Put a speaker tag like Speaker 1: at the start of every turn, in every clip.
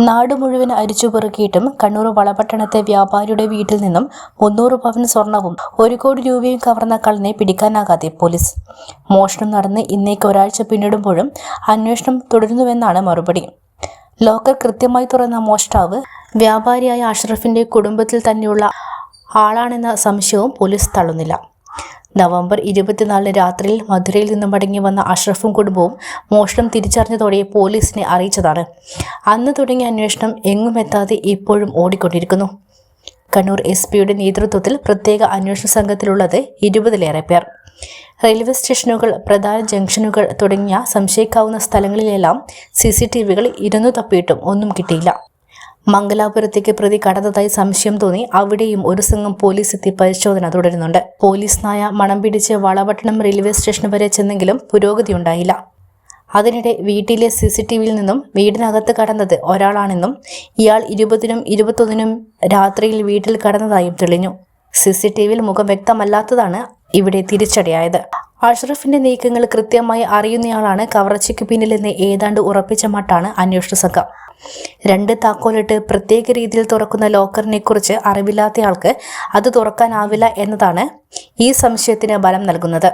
Speaker 1: നാട് മുഴുവൻ അരിച്ചു പെറുക്കിയിട്ടും കണ്ണൂർ വളപട്ടണത്തെ വ്യാപാരിയുടെ വീട്ടിൽ നിന്നും മുന്നൂറ് പവൻ സ്വർണവും ഒരു കോടി രൂപയും കവർന്ന കള്ളനെ പിടിക്കാനാകാതെ പോലീസ്. മോഷണം നടന്ന് ഇന്നേക്ക് ഒരാഴ്ച പിന്നിടുമ്പോഴും അന്വേഷണം തുടരുന്നുവെന്നാണ് മറുപടി. ലോക്കർ കൃത്യമായി തുറന്ന മോഷ്ടാവ് വ്യാപാരിയായ അഷ്റഫിന്റെ കുടുംബത്തിൽ തന്നെയുള്ള ആളാണെന്ന സംശയവും പോലീസ് തള്ളുന്നില്ല. നവംബർ ഇരുപത്തിനാലിന് രാത്രിയിൽ മധുരയിൽ നിന്നും മടങ്ങി വന്ന അഷ്റഫും കുടുംബവും മോഷണം തിരിച്ചറിഞ്ഞതോടെ പോലീസിനെ അറിയിച്ചതാണ്. അന്ന് തുടങ്ങിയ അന്വേഷണം എങ്ങും എത്താതെ ഇപ്പോഴും ഓടിക്കൊണ്ടിരിക്കുന്നു. കണ്ണൂർ എസ് പിയുടെ നേതൃത്വത്തിൽ പ്രത്യേക അന്വേഷണ സംഘത്തിലുള്ളത് ഇരുപതിലേറെ പേർ. റെയിൽവേ സ്റ്റേഷനുകൾ പ്രധാന ജംഗ്ഷനുകൾ തുടങ്ങിയ സംശയിക്കാവുന്ന സ്ഥലങ്ങളിലെല്ലാം സി സി ടി വികൾ ഇരുന്നു തപ്പിയിട്ടും ഒന്നും കിട്ടിയില്ല. മംഗലാപുരത്തേക്ക് പ്രതി കടന്നതായി സംശയം തോന്നി. അവിടെയും ഒരു സംഘം പോലീസ് എത്തി പരിശോധന തുടരുന്നുണ്ട്. പോലീസ് നായ മണം പിടിച്ച് വളപട്ടണം റെയിൽവേ സ്റ്റേഷൻ വരെ ചെന്നെങ്കിലും പുരോഗതിയുണ്ടായില്ല അതിനിടെ വീട്ടിലെ സി സി ടി വിയിൽ നിന്നും വീടിനകത്ത് കടന്നത് ഒരാളാണെന്നും ഇയാൾ ഇരുപതിനും ഇരുപത്തൊന്നിനും രാത്രിയിൽ വീട്ടിൽ കടന്നതായും തെളിഞ്ഞു. സി സി ടി വിയിൽ മുഖം വ്യക്തമല്ലാത്തതാണ് ഇവിടെ തിരിച്ചടിയായത്. അഷ്റഫിന്റെ നീക്കങ്ങൾ കൃത്യമായി അറിയുന്നയാളാണ് കവർച്ചയ്ക്ക് പിന്നിലെന്ന് ഏതാണ്ട് ഉറപ്പിച്ച മട്ടാണ് അന്വേഷണ സംഘം. രണ്ട് താക്കോലിട്ട് പ്രത്യേക രീതിയിൽ തുറക്കുന്ന ലോക്കറിനെ കുറിച്ച് അറിവില്ലാത്തയാൾക്ക് അത് തുറക്കാനാവില്ല എന്നതാണ് ഈ സംശയത്തിന് ബലം നൽകുന്നത്.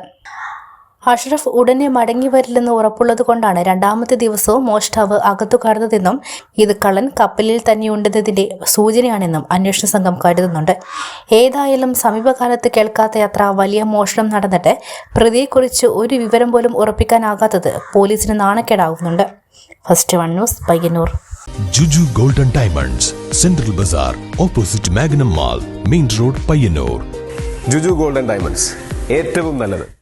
Speaker 1: അഷ്റഫ് ഉടനെ മടങ്ങി വരില്ലെന്ന് ഉറപ്പുള്ളത് കൊണ്ടാണ് രണ്ടാമത്തെ ദിവസവും മോഷ്ടാവ് അകത്തു കടന്നതെന്നും ഇത് കള്ളൻ കപ്പലിൽ തന്നെയുണ്ടെന്നതിന്റെ സൂചനയാണെന്നും അന്വേഷണ സംഘം കരുതുന്നുണ്ട്. ഏതായാലും സമീപകാലത്ത് കേൾക്കാത്ത അത്ര വലിയ മോഷണം നടന്നിട്ട് പ്രതിയെക്കുറിച്ച് ഒരു വിവരം പോലും ഉറപ്പിക്കാനാകാത്തത് പോലീസിന് നാണക്കേടാകുന്നുണ്ട് first one news Payyanur.
Speaker 2: Juju golden diamonds central bazaar opposite Magnum mall main road Payyanur.
Speaker 3: Juju golden diamonds ഏറ്റവും നല്ലത്.